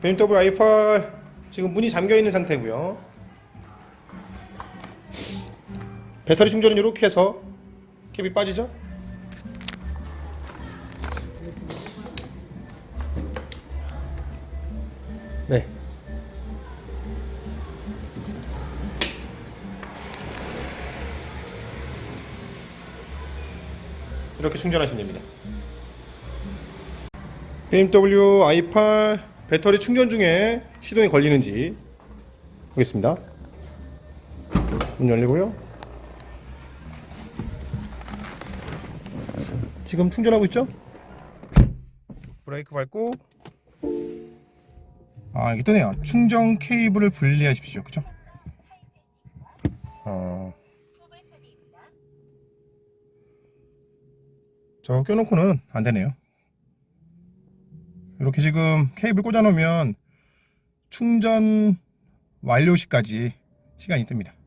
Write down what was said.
BMW i8 지금 문이 잠겨 있는 상태고요. 배터리 충전은 이렇게 해서 캡이 빠지죠? 네. 이렇게 충전하시면 됩니다. BMW i8 배터리 충전 중에 시동이 걸리는지 보겠습니다. 문 열리고요. 지금 충전하고 있죠? 브레이크 밟고 아 이게 뜨네요. 충전 케이블을 분리하십시오. 그죠? 어, 저 껴놓고는 안 되네요. 이렇게 지금 케이블 꽂아 놓으면 충전 완료 시까지 시간이 뜹니다.